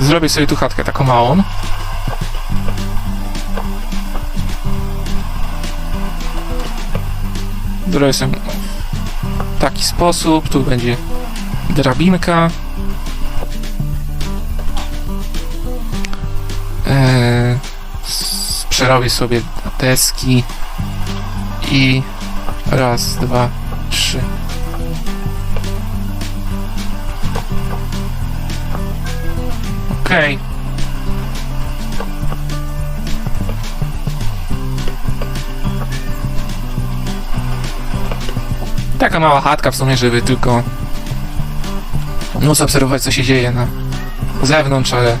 Zrobię sobie tu chatkę taką małą. Zrobię sobie taki sposób. Tu będzie drabinka. Eee, przerobię sobie deski i raz, dwa, Okej. Taka mała chatka w sumie, żeby tylko móc obserwować, co się dzieje na zewnątrz, ale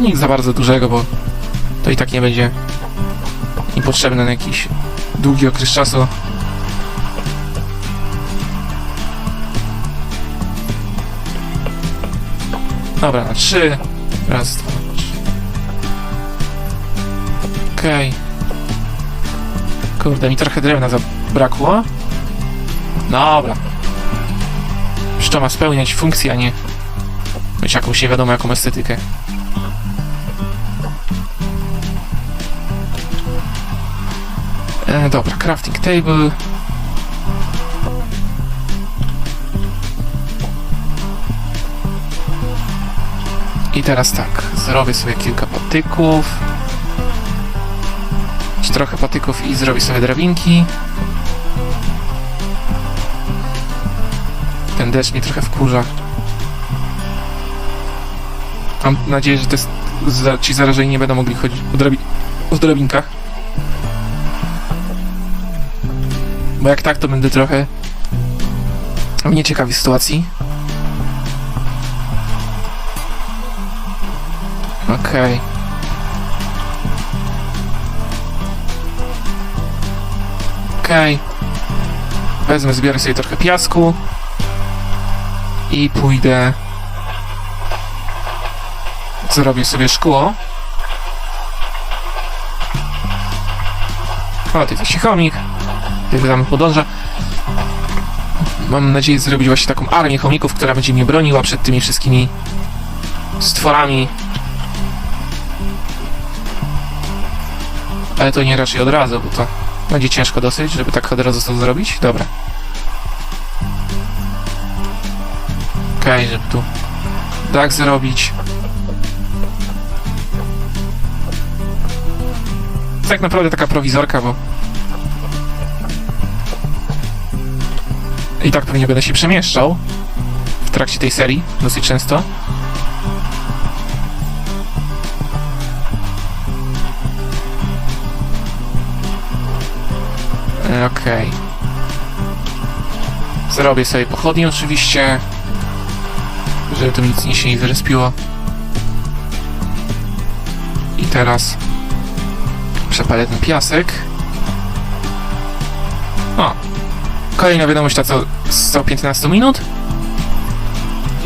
nic za bardzo dużego, bo to i tak nie będzie im potrzebne na jakiś długi okres czasu. Dobra, na trzy. Raz, dwa, trzy. Okej. Kurde, mi trochę drewna zabrakło. Dobra. Już to ma spełniać funkcję, a nie mieć jakąś nie wiadomo jaką estetykę. E, dobra, crafting table. I teraz tak, zrobię sobie kilka patyków. Trochę patyków i zrobię sobie drabinki. Ten deszcz mnie trochę wkurza. Mam nadzieję, że te, ci zarażeni nie będą mogli chodzić po, drabi, po drabinkach. Bo jak tak, to będę trochę w nieciekawej sytuacji. Okej. Okej. Wezmę, zbiorę sobie trochę piasku. I pójdę... Zrobię sobie szkło. O, ty jesteś chomik. Ty tam podąża. Mam nadzieję zrobić właśnie taką armię chomików, która będzie mnie broniła przed tymi wszystkimi stworami. Ale to nie raczej od razu, bo to będzie ciężko dosyć, żeby tak od razu to zrobić. Dobra. Okej, żeby tu tak zrobić. Tak naprawdę taka prowizorka, bo i tak pewnie będę się przemieszczał w trakcie tej serii dosyć często. E, Okej. Zrobię sobie pochodnie oczywiście, żeby tu nic nie się nie wyrespiło. I teraz przepalę ten piasek. O! Kolejna wiadomość ta co z co 15 minut.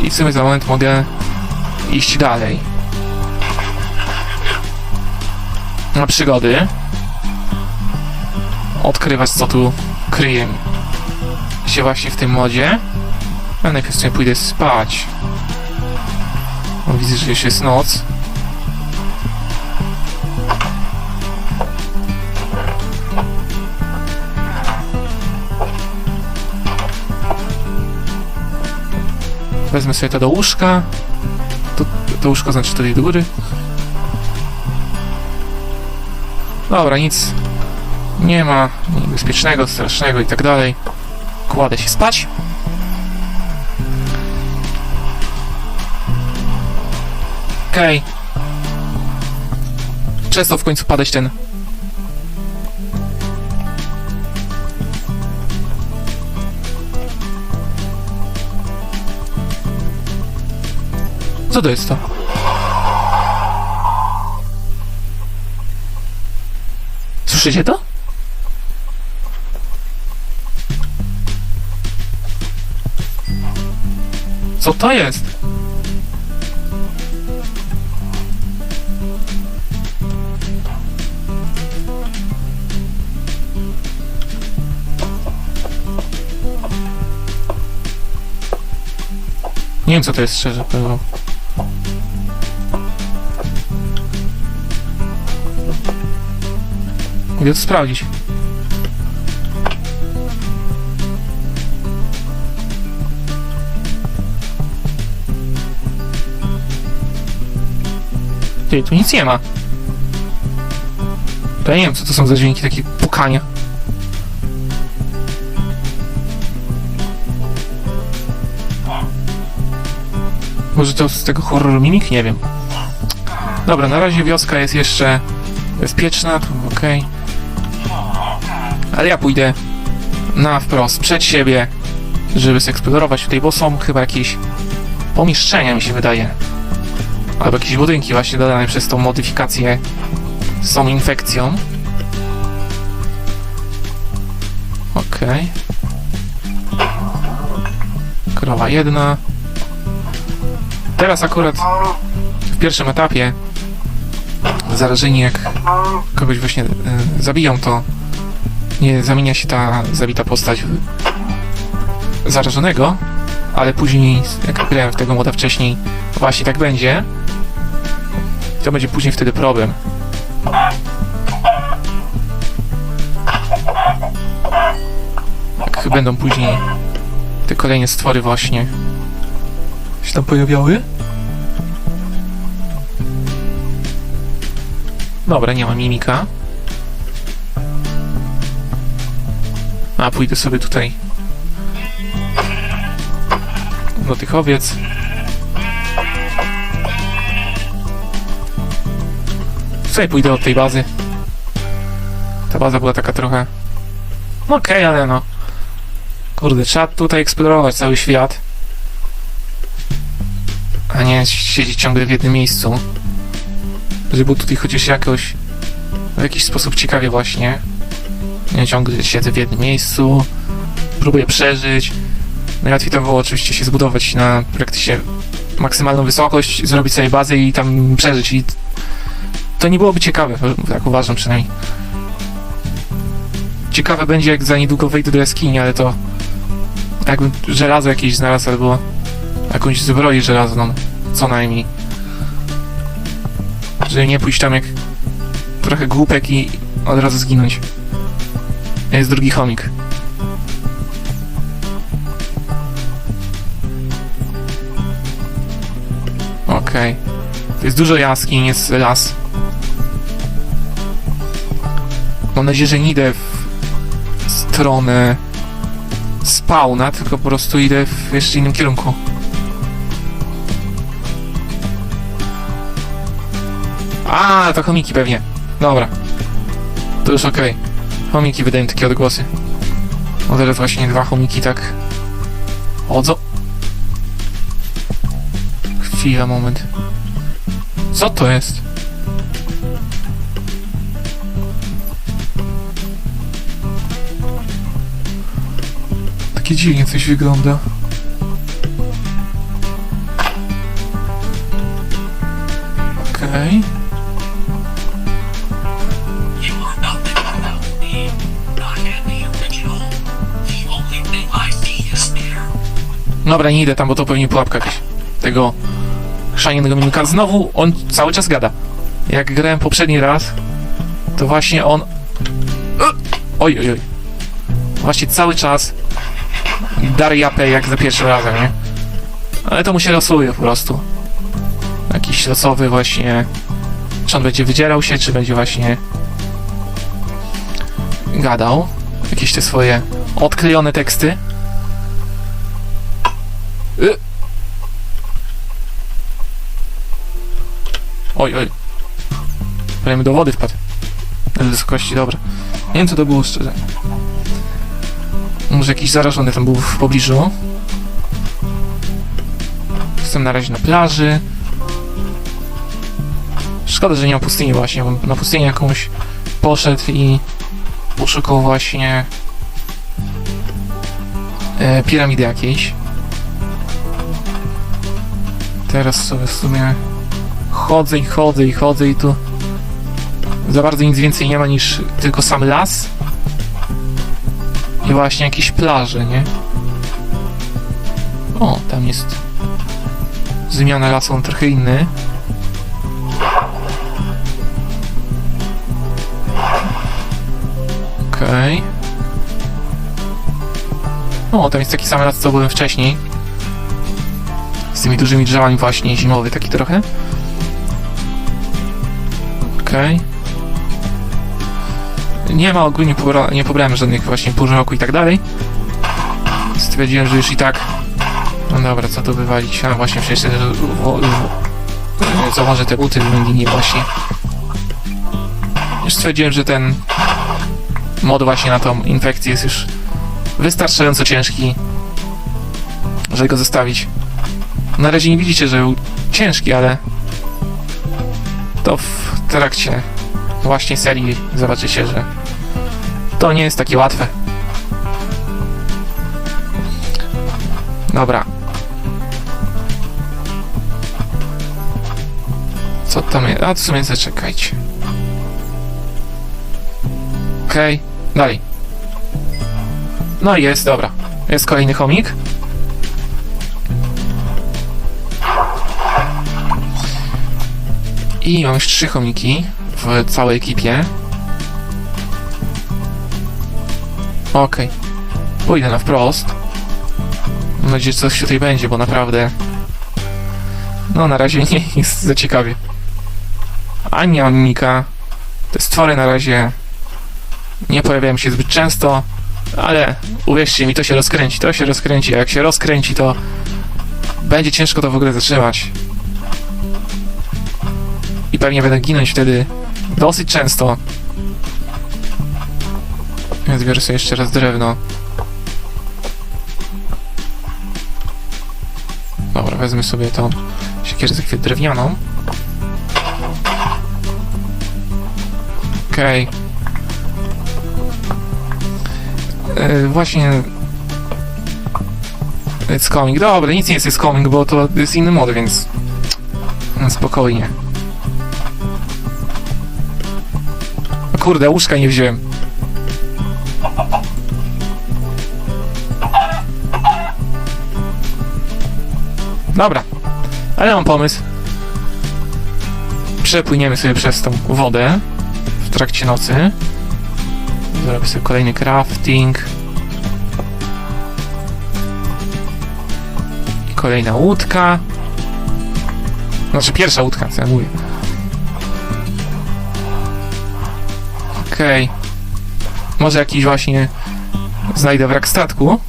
I w sumie za moment mogę iść dalej. Na przygody. Odkrywać co tu kryje się właśnie w tym modzie. A najpierw sobie pójdę spać. Bo widzę, że już jest noc. Wezmę sobie to do łóżka. To, to łóżko znaczy tutaj do góry. Dobra, nic nie ma niebezpiecznego, strasznego i tak dalej. Kładę się spać. Okej. Często w końcu padać ten Co to jest to? Słyszycie to? Co to jest? Nie wiem co to jest szczerze powiem. Idę to sprawdzić. Ty, tu nic nie ma. To ja nie wiem, co to są za dźwięki takie pukania. Może to z tego horroru mimik? Nie wiem. Dobra, na razie wioska jest jeszcze bezpieczna, okej. Ale ja pójdę na wprost, przed siebie, żeby zeksplorować tutaj, bo są chyba jakieś pomieszczenia, mi się wydaje. Albo jakieś budynki właśnie dodane przez tą modyfikację z tą infekcją. Okej. Krowa jedna. Teraz akurat w pierwszym etapie zarażeni jak kogoś właśnie y, zabiją, to nie zamienia się ta zabita postać w zarażonego, ale później, jak grałem w tego moda wcześniej, właśnie tak będzie. To będzie później wtedy problem. Jak będą później te kolejne stwory właśnie się tam pojawiały. Dobra, nie ma mimika. A, pójdę sobie tutaj do tych owiec. Tutaj pójdę od tej bazy. Ta baza była taka trochę... No okej, ale no... Kurde, trzeba tutaj eksplorować cały świat. A nie siedzieć ciągle w jednym miejscu. Żeby było tutaj chociaż jakoś... W jakiś sposób ciekawie właśnie. Nie ciągle siedzę w jednym miejscu. Próbuję przeżyć. Najłatwiej to było oczywiście się zbudować na praktycznie maksymalną wysokość, zrobić sobie bazę i tam przeżyć i to nie byłoby ciekawe, tak uważam przynajmniej. Ciekawe będzie jak za niedługo wejdę do jaskini, ale to jakbym żelazo jakieś znalazł albo jakąś zbroję żelazną, co najmniej. Żeby nie pójść tam jak trochę głupek i od razu zginąć. Jest drugi chomik. Okej. To jest dużo jaskiń, jest las. Mam nadzieję, że nie idę w stronę spawna, tylko po prostu idę w jeszcze innym kierunku. A, to chomiki pewnie. Dobra. To już okej. Chomiki wydają takie odgłosy. O, teraz właśnie dwa chomiki tak... Chodzą. Chwila, moment. Co to jest? Takie dziwnie coś wygląda. Okej. Fear. Dobra, nie idę tam, bo to pewnie pułapka jakaś. Tego chrzanianego mimika. Znowu on cały czas gada. Jak grałem poprzedni raz, to właśnie on... Oj, oj, oj. Właśnie cały czas dar japę jak za pierwszym razem, nie? Ale to mu się losuje po prostu. Jakiś losowy właśnie... Czy on będzie wydzierał się, czy będzie właśnie... Gadał. Jakieś te swoje odklejone teksty. Y. Oj, oj. Prawie do wody wpadł. Na wysokości, dobra. Nie wiem co to było szczerze. Może jakiś zarażony tam był w pobliżu. Jestem na razie na plaży. Szkoda, że nie ma pustyni właśnie, bo na pustynię jakąś poszedł i poszukał właśnie e, piramidy jakiejś. Teraz sobie w sumie chodzę i chodzę i chodzę i tu za bardzo nic więcej nie ma niż tylko sam las i właśnie jakieś plaże, nie? O, tam jest zmiana lasu, on trochę inny. Okej. O, to jest taki sam las, co byłem wcześniej. Z tymi dużymi drzewami właśnie, zimowy taki trochę. Okej. Nie ma ogólnie, pobra- nie pobrałem żadnych właśnie pół roku i tak dalej. Stwierdziłem, że już i tak... No dobra, co tu wywalić? A właśnie, przecież... te- wo- wo- Założę te buty Londynie właśnie. Już stwierdziłem, że ten mod właśnie na tą infekcję jest już wystarczająco ciężki, żeby go zostawić. Na razie nie widzicie, że był ciężki, ale to w trakcie właśnie serii zobaczycie, że to nie jest takie łatwe. Dobra. Co tam jest? A, w sumie zaczekajcie. Okej, dalej. No i jest, dobra. Jest kolejny chomik. I mam już trzy chomiki w całej ekipie. Okej. Pójdę na wprost. Mam nadzieję, że coś tutaj będzie, bo naprawdę... No, na razie nie jest za ciekawie. Nie mam mimika. Te stwory na razie nie pojawiają się zbyt często, ale uwierzcie mi, to się rozkręci, to się rozkręci, a jak się rozkręci, to będzie ciężko to w ogóle zatrzymać. Pewnie będę ginąć wtedy dosyć często. Więc biorę sobie jeszcze raz drewno. Dobra, wezmę sobie tą siekierę drewnianą. Okej. E, właśnie... It's coming. Dobra, nic nie jest it's coming, bo to jest inny mod, więc... Spokojnie. Kurde, łóżka nie wziąłem. Dobra, ale mam pomysł. Przepłyniemy sobie przez tą wodę w trakcie nocy. Zrobię sobie kolejny crafting. Kolejna łódka. Znaczy pierwsza łódka, co ja mówię. Okej. Może jakiś właśnie znajdę wrak statku.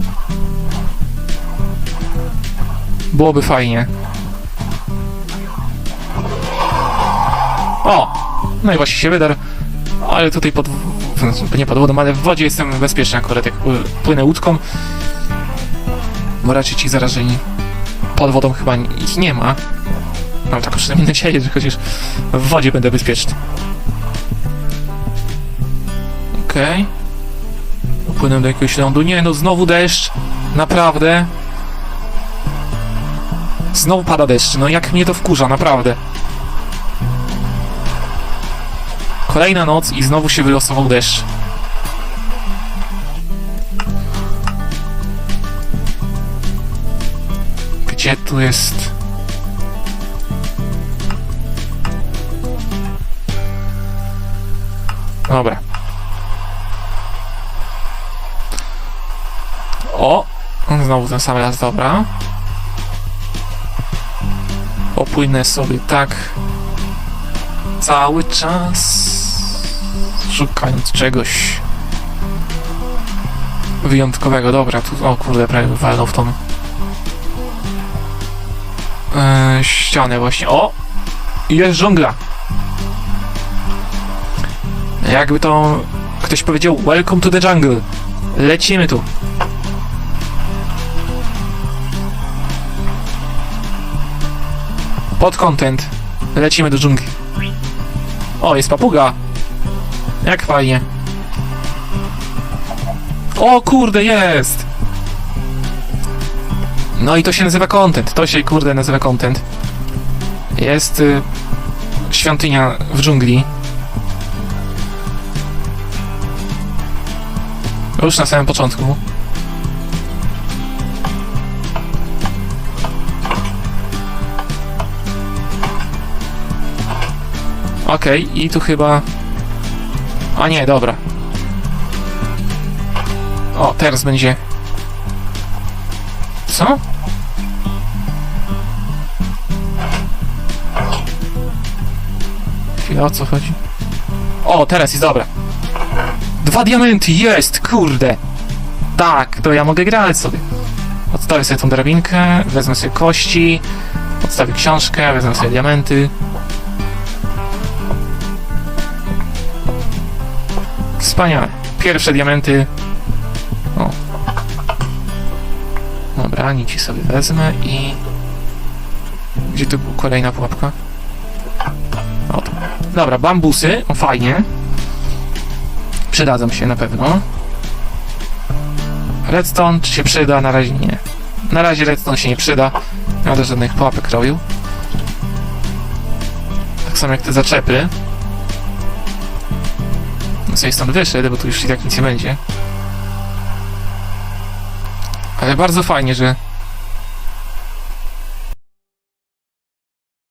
Byłoby fajnie. O! No i właśnie się wydarł. Ale tutaj pod... nie pod wodą, ale w wodzie jestem bezpieczny akurat jak pły- płynę łódką. Bo raczej ci zarażeni pod wodą chyba ich nie ma. Mam taką przynajmniej nadzieję, że chociaż w wodzie będę bezpieczny. Okej. Płynę do jakiegoś lądu. Nie no, znowu deszcz. Naprawdę. Znowu pada deszcz. No jak mnie to wkurza, naprawdę. Kolejna noc i znowu się wylosował deszcz. Gdzie tu jest... Dobra. O! Znowu ten sam raz, dobra. Popłynę sobie tak cały czas szukając czegoś wyjątkowego. Dobra, tu, o kurde, prawie walnął w tą e, ścianę właśnie. O! Jest żongla! Jakby to ktoś powiedział Welcome to the jungle. Lecimy tu. Pod content. Lecimy do dżungli. O, jest papuga. Jak fajnie. O kurde, jest! No i to się nazywa content. To się kurde nazywa content. Jest y, świątynia w dżungli. Już na samym początku. Okej, i tu chyba... A nie, dobra. O, teraz będzie... Co? Chwila, o co chodzi? O, teraz jest dobra. Dwa diamenty, jest, kurde. Tak, to ja mogę grać sobie. Odstawię sobie tą drabinkę, wezmę sobie kości, odstawię książkę, wezmę sobie diamenty. Wspaniałe. Pierwsze diamenty. O. Dobra, nici sobie wezmę i... Gdzie tu była kolejna pułapka? O. Dobra, bambusy, o fajnie. Przydadzą się na pewno. Redstone czy się przyda? Na razie nie. Na razie redstone się nie przyda. Nie będę żadnych pułapek robił. Tak samo jak te zaczepy. No sobie stąd wyszedł, bo tu już i tak nic nie będzie. Ale bardzo fajnie, że